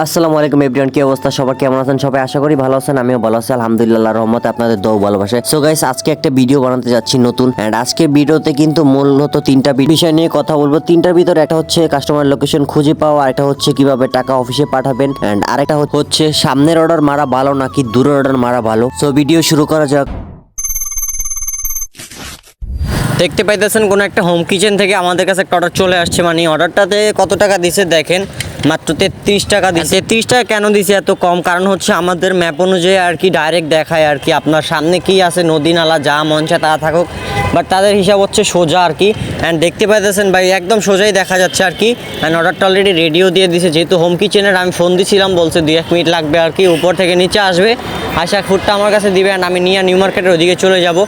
আসসালামু আলাইকুম এভরিওয়ান, কি অবস্থা? সবার কেমন আছেন? সবাই আশা করি ভালো আছেন, আমিও ভালো আছি। আলহামদুলিল্লাহ রহমতে আপনাদের দৌ ভালোবাসে সো গাইস আজকে একটা ভিডিও বানাতে যাচ্ছি নতুন এন্ড আজকে ভিডিওতে কিন্তু মূলত তিনটা বিষয় নিয়ে কথা বলব। তিনটার ভিতরে একটা হচ্ছে কাস্টমার লোকেশন খুঁজে পাওয়া আরেকটা হচ্ছে কীভাবে টাকা অফিসে পাঠাবেন এন্ড আরেকটা হচ্ছে সামনের অর্ডার মারা ভালো নাকি দূরের অর্ডার মারা ভালো। সো ভিডিও শুরু করা যাক। দেখতে পাইতেছেন কোনো একটা হোম কিচেন থেকে আমাদের কাছে একটা অর্ডার চলে আসছে। মানে অর্ডারটাতে কত টাকা দিছে দেখেন। মাত্র তেত্রিশ টাকা দিচ্ছে তেত্রিশ টাকা কেন দিছে? এত কম কারণ হচ্ছে আমাদের ম্যাপ অনুযায়ী আর কি ডাইরেক্ট দেখায় আর কি। আপনার সামনে কি আছে? নদী নালা, যা মঞ্চে তা থাকুক। বাট তাদের হিসাব হচ্ছে সোজা আর কি। অ্যান্ড দেখতে পাইতেছেন ভাই একদম সোজাই দেখা যাচ্ছে আর কি। অ্যান্ড অর্ডারটা অলরেডি রেডিও দিয়ে দিছে। যেহেতু হোম কিচেনের আমি ফোন দিছিলাম বলছে দুই এক মিনিট লাগবে আর কি উপর থেকে নিচে আসবে। আসা ফুডটা আমার কাছে দিবে অ্যান্ড আমি নিয়ে নিউ মার্কেটের ওদিকে চলে যাব।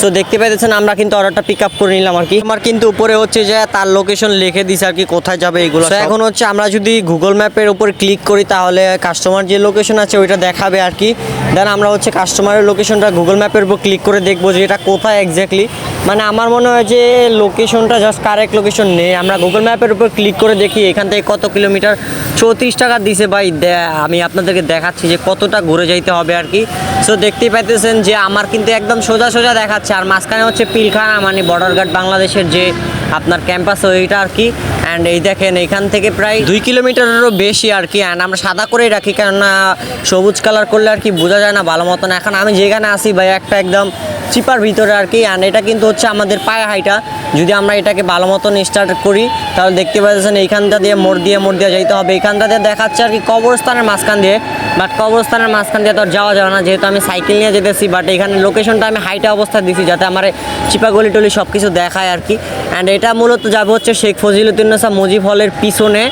সো দেখতে পাইতেছেন আমরা কিন্তু অর্ডারটা পিক আপ করে নিলাম আর কি। আমার কিন্তু উপরে হচ্ছে যে তার লোকেশন লিখে দিছে আর কি কোথায় যাবে এগুলো এখন হচ্ছে আমরা যদি গুগল ম্যাপের উপর ক্লিক করি তাহলে কাস্টমার যে লোকেশন আছে ওইটা দেখাবে আর কি। দেন আমরা হচ্ছে কাস্টমারের লোকেশনটা গুগল ম্যাপের উপর ক্লিক করে দেখব যে এটা কোথায় এক্স্যাক্টলি মানে আমার মনে হয় যে লোকেশনটা জাস্ট কারেক্ট লোকেশন নেই। আমরা গুগল ম্যাপের উপর ক্লিক করে দেখি, এখান থেকে কত কিলোমিটার চৌত্রিশ টাকা দিছে ভাই। আমি আপনাদেরকে দেখাচ্ছি যে কতটা ঘুরে যাইতে হবে আর কি। সো দেখতেই পাইতেছেন যে আমার কিন্তু একদম সোজা সোজা দেখাচ্ছে। আর মাঝখানে হচ্ছে পিলখানা মানে বর্ডার গার্ড বাংলাদেশের যে আপনার ক্যাম্পাস ওইটা আর কি। অ্যান্ড এই দেখেন, এখান থেকে প্রায় দুই কিলোমিটারেরও বেশি আর কি। অ্যান্ড আমরা সাদা করেই রাখি, কেননা সবুজ কালার করলে আর কি বোঝা যায় না ভালো মতন। এখন আমি যেখানে আসি ভাই, একটা একদম চিপার ভিতরে আর কি। অ্যান্ড এটা কিন্তু হচ্ছে আমাদের পায়ে হাইটা। যদি আমরা এটাকে ভালো মতন স্টার্ট করি, তাহলে দেখতে পাচ্ছেন এইখানটা দিয়ে মোড় দিয়ে মোড় দিয়ে যাইতে হবে। এইখানটা দিয়ে দেখাচ্ছে আর কি কবরস্থানের মাঝখান দিয়ে। বাট কবরস্থানের মাঝখান দিয়ে তো যাওয়া যাবে না, যেহেতু আমি সাইকেল নিয়ে যেতেছি বাট এখানে লোকেশনটা আমি হাইটা অবস্থা দিছি যাতে আমার চিপাগলি চিপা গলি টলি সব কিছু দেখায় আর কি। অ্যান্ড এটা মূলত যাবে হচ্ছে শেখ ফজিলুদ্দিনসা মুজিব হলের পিছনে।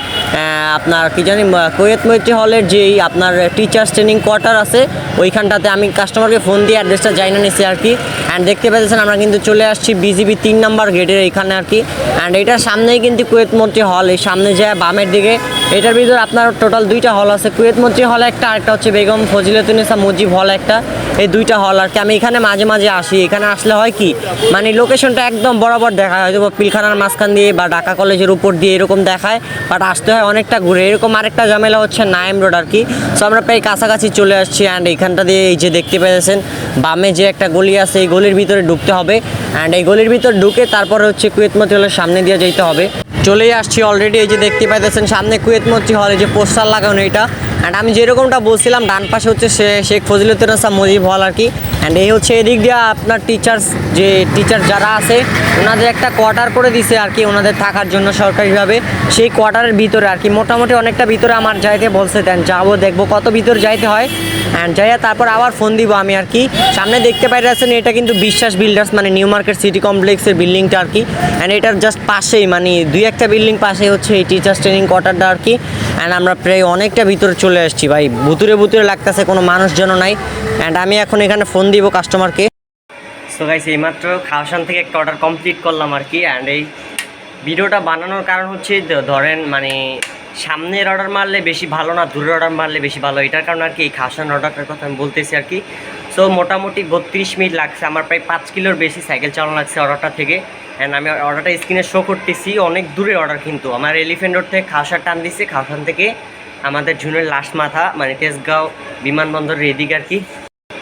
আপনার কি জানি কোয়েত মৈত্রী হলের যেই আপনার টিচার্স ট্রেনিং কোয়ার্টার আছে, ওইখানটাতে আমি কাস্টমারকে ফোন দিয়ে অ্যাড্রেসটা জানিয়ে নিছি আর কি। অ্যান্ড দেখতে পাচ্ছেন, আমরা কিন্তু চলে আসছি বিজিবি তিন নম্বর গেটের এইখানে আর কি। অ্যান্ড এটার সামনেই কিন্তু কুয়েত মন্ত্রী হল এই সামনে যায় বামের দিকে। এটার ভিতরে আপনার টোটাল দুইটা হল আছে। কুয়েত মন্ত্রী হল একটা, আরেকটা হচ্ছে বেগম ফজিলতুনিসা মুজিব হল একটা। এই দুইটা হল আর কি। আমি এখানে মাঝে মাঝে আসি। এখানে আসলে হয় কি মানে লোকেশনটা একদম বরাবর দেখা হয় হয়তো পিলখানার মাঝখান দিয়ে বা ঢাকা কলেজের উপর দিয়ে এরকম দেখায়। বাট আসতে হয় অনেকটা ঘুরে। এরকম আরেকটা ঝামেলা হচ্ছে নাইম রোড আর কি। সো আমরা প্রায় কাছাকাছি চলে আসছি অ্যান্ড এইখানটা দিয়ে এই যে দেখতে পেয়েছেন, বামে যে একটা গলি আছে, এই গলির ভিতরে ঢুকতে হবে। অ্যান্ড এই গলির ভিতর ঢুকে তারপরে হচ্ছে কুয়েতমতি হলের সামনে দিয়ে যেতে হবে। চলেই আসছি অলরেডি এই যে দেখতে পাইতেছেন, সামনে কুয়েতমতি হলে যে পোস্টার লাগানো এটা। অ্যান্ড আমি যেরকমটা বলছিলাম, ডান পাশে হচ্ছে শেখ ফজিলুদ্দিন মুজিব হল আর কি। অ্যান্ড এই হচ্ছে এদিক দিয়ে আপনার টিচার্স যে টিচার যারা আছে, ওনাদের একটা কোয়ার্টার করে দিছে আর কি ওনাদের থাকার জন্য সরকারিভাবে। সেই কোয়ার্টারের ভিতরে আর কি, মোটামুটি অনেকটা ভিতরে আমার যাইতে বলছে দেন যাব, দেখব কত ভিতরে যাইতে হয়। অ্যান্ড যাইয়া তারপর আবার ফোন দিব আমি আর কি। সামনে দেখতে পাইতেছেন, এটা কিন্তু বিশ্বাস বিল্ডার্স মানে নিউ মার্কেট সিটি কমপ্লেক্সের বিল্ডিংটা আর কি। অ্যান্ড এটার জাস্ট পাশেই মানে দুই একটা বিল্ডিং পাশেই হচ্ছে এই টিচার্স ট্রেনিং কোয়ার্টারটা আর কি। অ্যান্ড আমরা প্রায় অনেকটা ভিতরে চলে আসছি, ভাই। ভুতুরে ভুতুরে লাগতেছে, কোনো মানুষজন নাই। অ্যান্ড আমি এখন এখানে ফোন দিব কাস্টমারকে সো গাইস এইমাত্র খাওয়াসান থেকে একটা অর্ডার কমপ্লিট করলাম আর কি অ্যান্ড এই ভিডিওটা বানানোর কারণ হচ্ছে ধরেন মানে সামনের অর্ডার মারলে বেশি ভালো না, দূরের অর্ডার মারলে বেশি ভালো। এটার কারণে আর কি এই খাওয়াসান অর্ডারটার কথা আমি বলতেছি আর কি। সো মোটামুটি বত্রিশ মিনিট লাগছে, আমার প্রায় পাঁচ কিলোর বেশি সাইকেল চালানো লাগছে অর্ডারটা থেকে। অ্যান্ড আমি অর্ডারটা স্ক্রিনে শো করতেছি, অনেক দূরে অর্ডার কিন্তু। আমার এলিফেন্ট রোড থেকে খাওয়াসার টান দিচ্ছে খাওয়াসান থেকে আমাদের জুনের লাস্ট মাথা মানে তেজগাঁও বিমানবন্দরের এদিকে আর কি।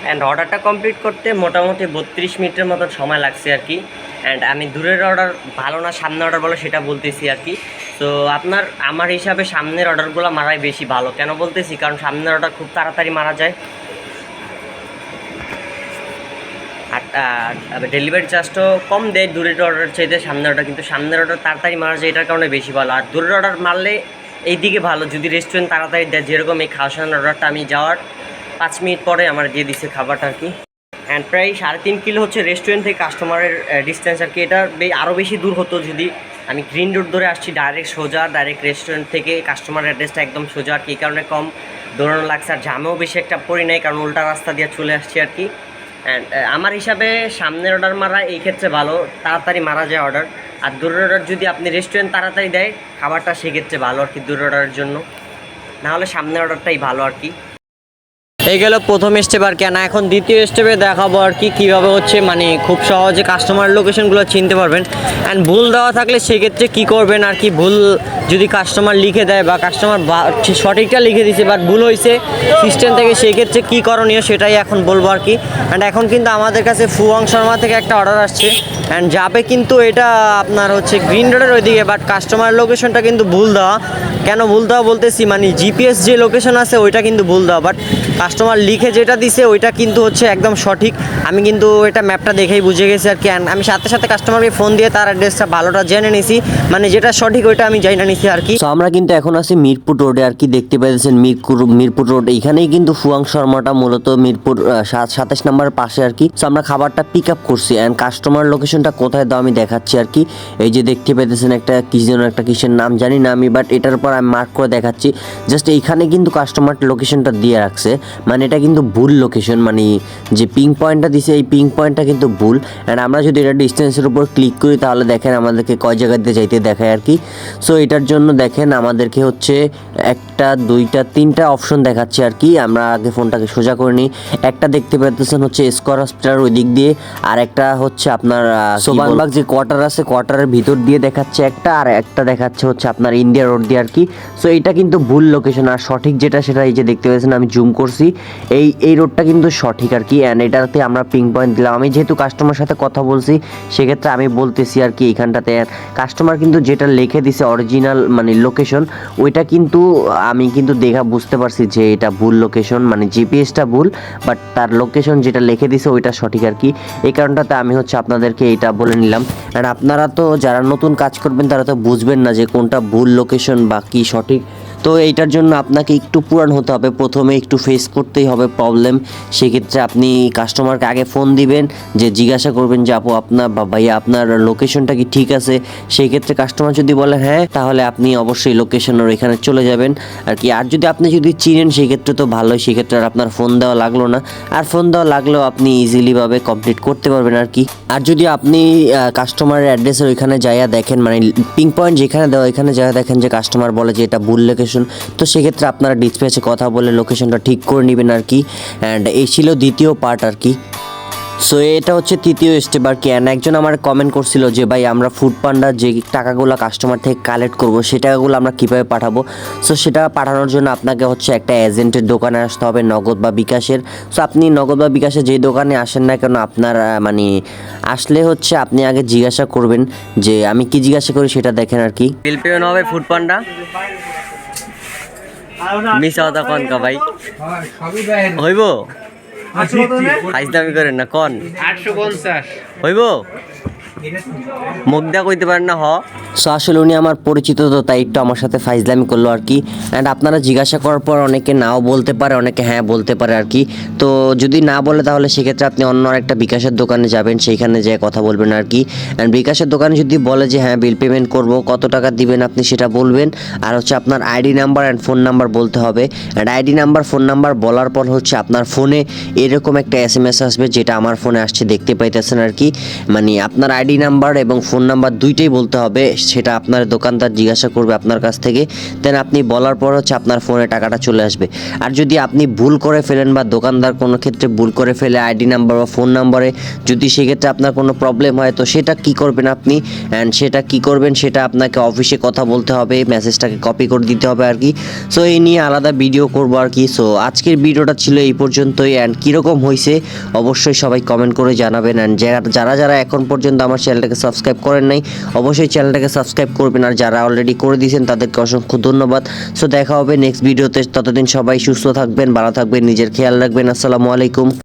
অ্যান্ড অর্ডারটা কমপ্লিট করতে মোটামুটি বত্রিশ মিনিটের মতন সময় লাগছে আর কি। অ্যান্ড আমি দূরের অর্ডার ভালো না, সামনে অর্ডার বলো সেটা বলতেছি আর কি। তো আপনার, আমার হিসাবে সামনের অর্ডারগুলো মারাই বেশি ভালো। কেন বলতেছি? কারণ সামনের অর্ডার খুব তাড়াতাড়ি মারা যায়। আর ডেলিভারি চার্জটাও কম দেয় দূরের অর্ডার চাইতে, সামনের অর্ডার কিন্তু সামনের অর্ডার তাড়াতাড়ি মারা যায়, এটার কারণে বেশি ভালো। আর দূরের অর্ডার মারলে এই দিকে ভালো, যদি রেস্টুরেন্ট তাড়াতাড়ি দেয়, যেরকম এই খাওয়াসান অর্ডারটা আমি যাওয়ার পাঁচ মিনিট পরে আমার দিয়ে দিচ্ছে খাবারটা আর কি। অ্যান্ড প্রায় সাড়ে তিন কিলো হচ্ছে রেস্টুরেন্ট থেকে কাস্টমারের ডিস্টেন্স আর কি। এটা আরও বেশি দূর হতো যদি আমি গ্রিন রোড ধরে আসছি ডাইরেক্ট সোজা ডাইরেক্ট রেস্টুরেন্ট থেকে কাস্টমার অ্যাড্রেসটা একদম সোজা আর কি। এই কারণে কম দৌড়ানো লাগছে আর জামেও বেশি একটা পড়ি নাই, কারণ উল্টা রাস্তা দিয়ে চলে আসছি আর কি। অ্যান্ড আমার হিসাবে সামনের অর্ডার মারা এই ক্ষেত্রে ভালো, তাড়াতাড়ি মারা যায় অর্ডার আর দূরের অর্ডার যদি আপনি রেস্টুরেন্ট তাড়াতাড়ি দেয়, খাবারটা সেক্ষেত্রে ভালো আর কি দূরের অর্ডারের জন্য। নাহলে সামনের অর্ডারটাই ভালো আর কি। এই গেল প্রথম স্টেপ আর কি আর না এখন দ্বিতীয় স্টেপে দেখাবো আর কি, কীভাবে হচ্ছে মানে খুব সহজে কাস্টমার লোকেশনগুলো চিনতে পারবেন। অ্যান্ড ভুল দেওয়া থাকলে সেক্ষেত্রে কী করবেন আর কি, ভুল যদি কাস্টমার লিখে দেয় বা কাস্টমার সঠিকটা লিখে দিছে বাট ভুল হয়েছে সিস্টেম থেকে, সেক্ষেত্রে কী করণীয় সেটাই এখন বলব আর কি। অ্যান্ড এখন কিন্তু আমাদের কাছে ফুয়াং শর্মা থেকে একটা অর্ডার আসছে। অ্যান্ড যাবে কিন্তু এটা আপনার হচ্ছে গ্রিন রোডের ওইদিকে বাট কাস্টমার লোকেশনটা কিন্তু ভুল দেওয়া। কেন ভুল দেওয়া বলতেছি? মানে জিপিএস যে লোকেশন আছে, ওইটা কিন্তু ভুল দেওয়া। বাট কাস্টমার লিখে যেটা দিছে, ওইটা কিন্তু হচ্ছে একদম সঠিক। আমি কিন্তু এটা ম্যাপটা দেখেই বুঝে গেছি আর কি। আমি সাথে সাথে কাস্টমারকে ফোন দিয়ে তার অ্যাড্রেসটা ভালোটা জেনে নিছি। মানে যেটা সঠিক, ওইটা আমি জানি না নিছি আর কি। আমরা কিন্তু এখন আছি মিরপুর রোডে আর কি, দেখতে পাচ্ছেন মিরপুর মিরপুর রোড এখানেই কিন্তু ফুয়াং শর্মাটা মূলত মিরপুর সাতাশ নাম্বার পাশে আর কি। আমরা খাবারটা পিক আপ করছি। অ্যান্ড কাস্টমার লোকেশনটা কোথায় দাও আমি দেখাচ্ছি আর কি। এই যে দেখতে পেতেছেন একটা কি যেন একটা কিসের নাম জানি না আমি বাট এটার পর আমি মার্ক করে দেখাচ্ছি। জাস্ট এইখানে কিন্তু কাস্টমার লোকেশনটা দিয়ে রাখছে। মানে এটা কিন্তু ভুল লোকেশন মানে যে পিং পয়েন্টটা দিছে এই পিং পয়েন্টটা কিন্তু ভুল। অ্যান্ড আমরা যদি এটা ডিস্টেন্সের উপর ক্লিক করি তাহলে দেখেন আমাদেরকে কয় জায়গা দিয়ে যাইতে দেখায় আর কি। সো এটার জন্য দেখেন আমাদেরকে হচ্ছে একটা দুইটা তিনটা অপশন দেখাচ্ছে আর কি। আমরা আগে ফোনটাকে সোজা করে নিই। একটা দেখতে পাচ্ছেন হচ্ছে স্কোয়ার হসপিটাল ওই দিক দিয়ে আর একটা হচ্ছে আপনার সোবানবাগ যে কোয়ার্টার আছে কোয়ার্টারের ভিতর দিয়ে দেখাচ্ছে একটা আর একটা দেখাচ্ছে হচ্ছে আপনার ইন্ডিয়া রোড দিয়ে আর কি। সো এটা কিন্তু ভুল লোকেশন আর সঠিক যেটা সেটা এই যে দেখতে পাচ্ছেন আমি জুম করছি। এই এই রোডটা কিন্তু সঠিক আর কি অ্যান্ড এটাতে আমরা পিং পয়েন্ট দিলাম। আমি যেহেতু কাস্টমার সাথে কথা বলছি, সেক্ষেত্রে আমি বলতেছি আর কি এইখানটাতে কাস্টমার কিন্তু যেটা লিখে দিছে অরিজিনাল মানে লোকেশন ওইটা কিন্তু আমি কিন্তু দেখা বুঝতে পারছি যে এটা ভুল লোকেশন মানে জিপিএসটা ভুল বাট তার লোকেশন যেটা লিখে দিছে ওইটা সঠিক আর কি। এই কারণটাতে আমি হচ্ছে আপনাদেরকে এটা বলে নিলাম। অ্যান্ড আপনারা তো যারা নতুন কাজ করবেন, তারা তো বুঝবেন না যে কোনটা ভুল লোকেশন বা কি সঠিক। তো এইটার জন্য আপনাকে একটু পুরান হতে হবে। প্রথমে একটু ফেস করতেই হবে প্রবলেম সেক্ষেত্রে আপনি কাস্টমারকে আগে ফোন দিবেন, যে জিজ্ঞাসা করবেন যে, আপু, আপনার বা ভাইয়া, আপনার লোকেশনটা কি ঠিক আছে? সেই ক্ষেত্রে কাস্টমার যদি বলে হ্যাঁ তাহলে আপনি অবশ্যই লোকেশনের এখানে চলে যাবেন। আর কি, আর যদি আপনি যদি চিনেন সেই ক্ষেত্রে তো ভালোই। সেক্ষেত্রে আর আপনার ফোন দেওয়া লাগল না। আর ফোন দেওয়া লাগলেও আপনি ইজিলিভাবে কমপ্লিট করতে পারবেন আর কি। আর যদি আপনি কাস্টমারের অ্যাড্রেসের ওইখানে যাইয়া দেখেন মানে পিং পয়েন্ট যেখানে দেওয়া, ওইখানে যাইয়া দেখেন যে কাস্টমার বলে যে, এটা ভুল লোকেশন তো সেক্ষেত্রে আপনারা ডিসপ্লেসে কথা বলে লোকেশনটা ঠিক করে নেবেন আর কি। অ্যান্ড এই ছিল দ্বিতীয় পার্ট আর কি। সো এটা হচ্ছে তৃতীয় স্টেপ আর কি। অ্যান্ড একজন আমার কমেন্ট করছিল যে, ভাই, আমরা ফুড পান্ডার যে টাকাগুলো কাস্টমার থেকে কালেক্ট করব, সেই টাকাগুলো আমরা কীভাবে পাঠাবো? সো সেটা পাঠানোর জন্য আপনাকে হচ্ছে একটা এজেন্টের দোকানে আসতে হবে, নগদ বা বিকাশের। সো আপনি নগদ বা বিকাশে যে দোকানে আসেন না কেন, আপনার মানে আসলে হচ্ছে আপনি আগে জিজ্ঞাসা করবেন যে, আমি কি জিজ্ঞাসা করি সেটা দেখেন আর কি? বিল পেমেন্ট হবে ফুড পান্ডা আওতা কন কা ভাই হইব ফাইজ দামি করেন না কন আটশো পঞ্চাশ হইব মুখ দা কইতে পারেন না, হ। সো আসলে উনি আমার পরিচিত তো, তাই একটু আমার সাথে ফাইজলামি করল আর কি। অ্যান্ড আপনারা জিজ্ঞাসা করার পর অনেকে নাও বলতে পারে, অনেকে হ্যাঁ বলতে পারে আর কি। তো যদি না বলে তাহলে সেক্ষেত্রে আপনি অন্য একটা বিকাশের দোকানে যাবেন, সেইখানে যেয়ে কথা বলবেন আর কি। অ্যান্ড বিকাশের দোকানে যদি বলে যে হ্যাঁ বিল পেমেন্ট করব, কত টাকা দিবেন আপনি সেটা বলবেন। আর হচ্ছে আপনার ID number and phone number বলতে হবে। And ID number phone number বলার পর হচ্ছে আপনার ফোনে এরকম একটা এস এম এস আসবে, যেটা আমার ফোনে আসছে, দেখতে পাইতেছেন আর কি। মানে আপনার আইডি নাম্বার এবং ফোন নাম্বার দুইটাই বলতে হবে, সেটা আপনার দোকানদার জিজ্ঞাসা করবে আপনার কাছ থেকে। দেন আপনি বলার পর হচ্ছে আপনার ফোনে টাকাটা চলে আসবে। আর যদি আপনি ভুল করে ফেলেন বা দোকানদার কোনো ক্ষেত্রে ভুল করে ফেলে আইডি নাম্বার বা ফোন নাম্বারে, যদি সেক্ষেত্রে আপনার কোনো প্রবলেম হয়, তো সেটা কি করবেন আপনি? অ্যান্ড সেটা কি করবেন সেটা আপনাকে অফিসে কথা বলতে হবে, মেসেজটাকে কপি করে দিতে হবে আর কি। সো এই নিয়ে আলাদা ভিডিও করব আর কি। সো আজকের ভিডিওটা ছিল এই পর্যন্তই। অ্যান্ড কীরকম হয়েছে অবশ্যই সবাই কমেন্ট করে জানাবেন। অ্যান্ড যারা যারা এখন পর্যন্ত আমার চ্যানেলটাকে সাবস্ক্রাইব করেন নাই, অবশ্যই চ্যানেলটাকে সাবস্ক্রাইব করবেন। আর যারা অলরেডি করে দিয়েছেন, তাদেরকে অসংখ্য ধন্যবাদ। সো দেখা হবে নেক্সট ভিডিওতে ততদিন সবাই সুস্থ থাকবেন, ভালো থাকবেন, নিজের খেয়াল রাখবেন। আসসালামু আলাইকুম।